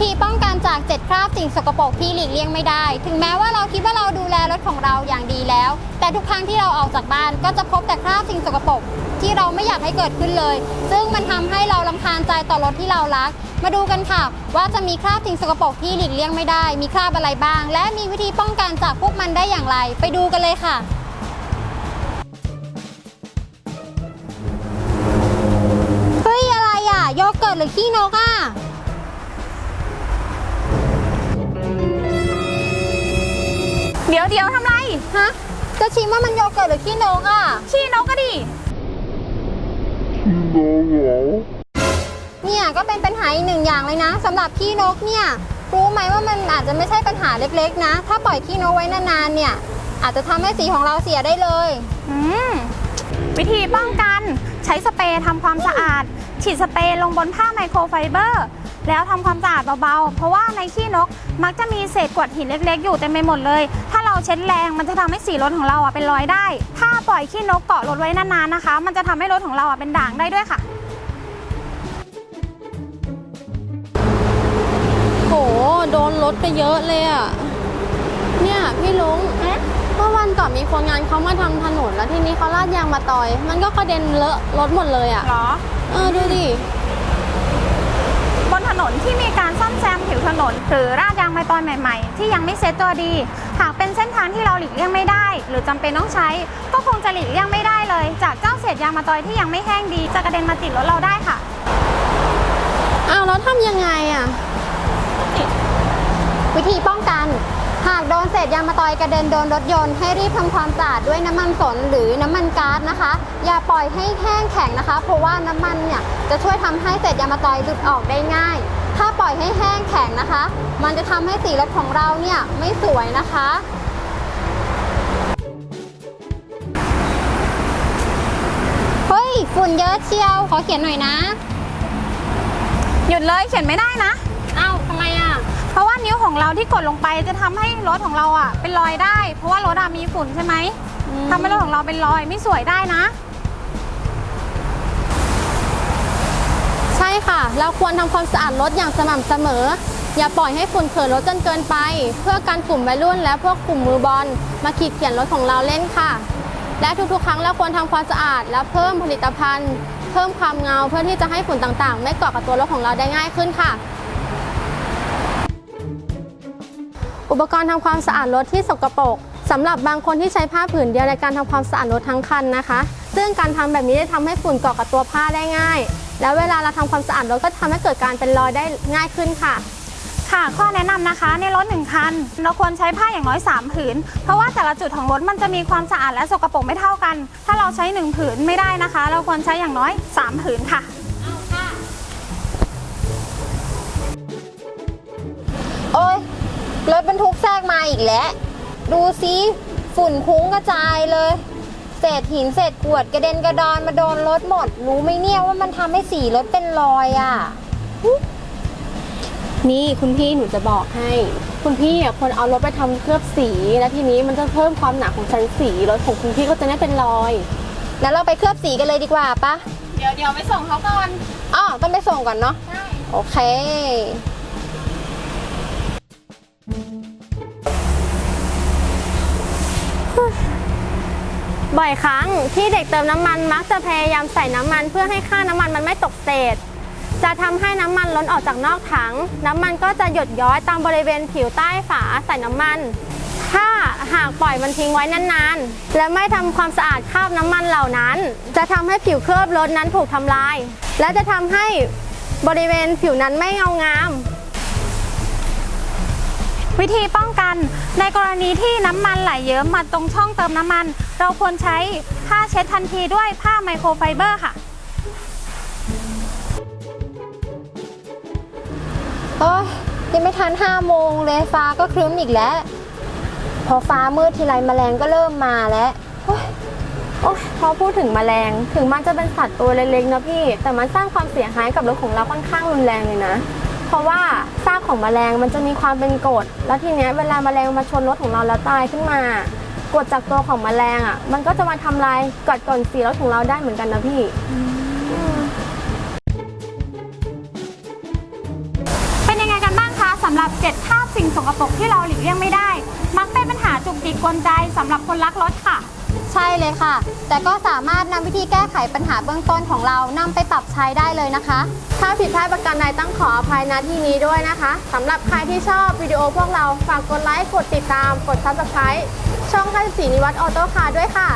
ธีป้องกันจาก7คราบสิ่งสกปรกที่หลีกเลี่ยงไม่ได้ ถึงแม้ว่าเราคิดว่าเราดูแลรถของเราอย่างดีแล้ว แต่ทุกครั้งที่เราออกจากบ้านก็จะพบแต่คราบสิ่งสกปรกที่เราไม่อยากให้เกิดขึ้นเลย ซึ่งมันทำให้เราลำคาญใจต่อรถที่เรารัก มาดูกันค่ะ ว่าจะมีคราบสิ่งสกปรกที่หลีกเลี่ยงไม่ได้ มีคราบอะไรบ้าง และมีวิธีป้องกันจากพวกมันได้อย่างไร ไปดูกันเลยค่ะเฮ้ยอะไรอะโยเกิร์ตหรือขี้นกอะ เดี๋ยวเดี๋ยวทำไร ฮะ จะชิมว่ามันโยเกิร์ตหรือขี้นกอะขี้นกก็ดิ เนี่ยก็เป็นปัญหาอีกหนึ่งอย่างเลยนะสำหรับขี้นกเนี่ย รู้ไหมว่ามันอาจจะไม่ใช่ปัญหาเล็กๆ นะ ถ้าปล่อยขี้นกไว้นานๆเนี่ย อาจจะทำให้สีของเราเสียได้เลย อืม วิธีป้องกันใช้สเปรย์ทำความสะอาด ฉีดสเปรย์ลงบนผ้าไมโครไฟเบอร์ แล้วทำความสะอาดเบาๆ เพราะว่าในขี้นกมักจะมีเศษกรวดหินเล็กๆ อยู่เต็มไปหมดเลย ถ้า เราเช็ดแรงมันจะทำให้สีรถของเราอะเป็นรอยได้ ถ้าปล่อยขี้นกเกาะรถไว้นานๆนะคะ มันจะทำให้รถของเราอะเป็นด่างได้ด้วยค่ะโหโดนรถไปเยอะเลยอะเนี่ยพี่ลุงเมื่อวันก่อนมีคนงานเขามาทำถนนแล้วทีนี้เขาลาดยางมาต่อย มันก็กระเด็นเลอะรถหมดเลยอะหรอเออดูดิบนถนนที่มีการซ่อมแซมผิวถนนหรือราดยางไมตอยใหม่ ๆ ที่ยังไม่เซ็ตตัวดี หากเป็นเส้นทางที่เราหลีกเลี่ยงไม่ได้ หรือจำเป็นต้องใช้ ก็คงจะหลีกเลี่ยงไม่ได้เลย จากเจ้าเศษยางมาตอยที่ยังไม่แห้งดีจะกระเด็นมาติดรถเราได้ค่ะอ้าวแล้วทำยังไงอะวิธีป้องกัน หากโดนเศษยางมะตอยกระเด็นโดนรถยนต์ให้รีบทำความสะอาดด้วยน้ำมันสนหรือน้ำมันก๊าซนะคะ อย่าปล่อยให้แห้งแข็งนะคะ เพราะว่าน้ำมันเนี่ยจะช่วยทำให้เศษยางมะตอยหลุดออกได้ง่าย ถ้าปล่อยให้แห้งแข็งนะคะ มันจะทำให้สีรถของเราเนี่ยไม่สวยนะคะเฮ้ยฝุ่นเยอะเชียว ขอเขียนหน่อยนะ หยุดเลยเขียนไม่ได้นะ อ้าวทำไมอะ เพ ราะว่านิ้วของเราที่กดลงไปจะทำให้รถของเราอะ เป็นรอยได้ เพราะว่ารถอะมีฝุ่นใช่ไหมอืมทำให้รถของเราเป็นรอยไม่สวยได้นะ ใช่ค่ะ เราควรทำความสะอาดรถอย่างสม่ำเสมอ อย่าปล่อยให้ฝุ่นเขินรถจนเกินไป เพื่อการกลุ่มวัยรุ่นและพวกกลุ่มมือบอลมาขีดเขียนรถของเราเล่นค่ะ และทุกๆ ครั้งเราควรทำความสะอาด และเพิ่มผลิตภัณฑ์ เพิ่มความเงาเพื่อที่จะให้ฝุ่นต่างๆ ไม่เกาะกับตัวรถของเราได้ง่ายขึ้นค่ะ อุปกรณ์ทำความสะอาดรถที่สกปรกสำหรับบางคนที่ใช้ผ้าผืนเดียวในการทำความสะอาดรถทั้งคันนะคะ ซึ่งการทำแบบนี้จะทำให้ฝุ่นเกาะกับตัวผ้าได้ง่าย แล้วเวลาเราทำความสะอาดรถก็ทำให้เกิดการเป็นรอยได้ง่ายขึ้นค่ะ ค่ะ ข้อแนะนำนะคะในรถหนึ่งคัน เราควรใช้ผ้าอย่างน้อย 3 ผืน เพราะว่าแต่ละจุดของรถมันจะมีความสะอาดและสกปรกไม่เท่ากัน ถ้าเราใช้ 1 ผืนไม่ได้นะคะ เราควรใช้อย่างน้อย 3 ผืนค่ะโอ้ย รถบรรทุกแทรกมาอีกแล้ว ดูซิฝุ่นคุ้งกระจายเลย เศษหินเศษกรวดกระเด็นกระดอนมาโดนรถหมด รู้ไหมเนี่ยว่ามันทำให้สีรถเป็นรอยอะ นี่คุณพี่หนูจะบอกให้ คุณพี่อะควรเอารถไปทำเคลือบสีแล้วทีนี้มันจะเพิ่มความหนาของชั้นสีรถของคุณพี่ก็จะไม่เป็นรอย แล้วเราไปเคลือบสีกันเลยดีกว่าปะเดี๋ยวเดี๋ยวไปส่งเขาก่อนอ๋อต้องไปส่งก่อนเนาะ ใช่ โอเค บ่อยครั้งที่เด็กเติมน้ำมันมักจะพยายามใส่น้ำมันเพื่อให้ค่าน้ำมันมันไม่ตกเศษ จะทำให้น้ำมันล้นออกจากนอกถัง น้ำมันก็จะหยดย้อยตามบริเวณผิวใต้ฝาใส่น้ำมัน ถ้าหากปล่อยมันทิ้งไว้นานๆ และไม่ทำความสะอาดคราบน้ำมันเหล่านั้น จะทำให้ผิวเคลือบรถนั้นถูกทำลาย และจะทำให้บริเวณผิวนั้นไม่เงางาม วิธีป้องกันในกรณีที่น้ำมันไหลเยิ้มมาตรงช่องเติมน้ำมัน เราควรใช้ผ้าเช็ดทันทีด้วยผ้าไมโครไฟเบอร์ค่ะ โอ้ยยังไม่ทันห้าโมงเลยฟ้าก็ครึ้มอีกแล้ว พอฟ้ามืดทีไรแมลงก็เริ่มมาแล้วโอ๊ยโอ้ยพอพูดถึงแมลงถึงมันจะเป็นสัตว์ตัวเล็กๆนะพี่ แต่มันสร้างความเสียหายกับรถของเราค่อนข้างรุนแรงเลยนะ เพราะว่าซากของแมลงมันจะมีความเป็นกรดแล้วทีเนี้ยเวลาแมลงมาชนรถของเราแล้วตายขึ้นมากรดจากตัวของแมลงอะ มันก็จะมาทำลายกัดก่อนสีรถของเราได้เหมือนกันนะพี่ เป็นยังไงกันบ้างคะสำหรับ7คราสิ่งสกปรกที่เราหลีกเลี่ยงไม่ได้ มักเป็นปัญหาจุกจิกกวนใจสำหรับคนรักรถค่ะ ใช่เลยค่ะ แต่ก็สามารถนำวิธีแก้ไขปัญหาเบื้องต้นของเรานำไปปรับใช้ได้เลยนะคะ ถ้าผิดพลาดประการใดต้องขออภัยณที่นี้ด้วยนะคะสำหรับใครที่ชอบวิดีโอพวกเราฝากกดไลค์ กดติดตาม กด Subscribe ช่อง54นิวัตออโต้คาร์ด้วยค่ะ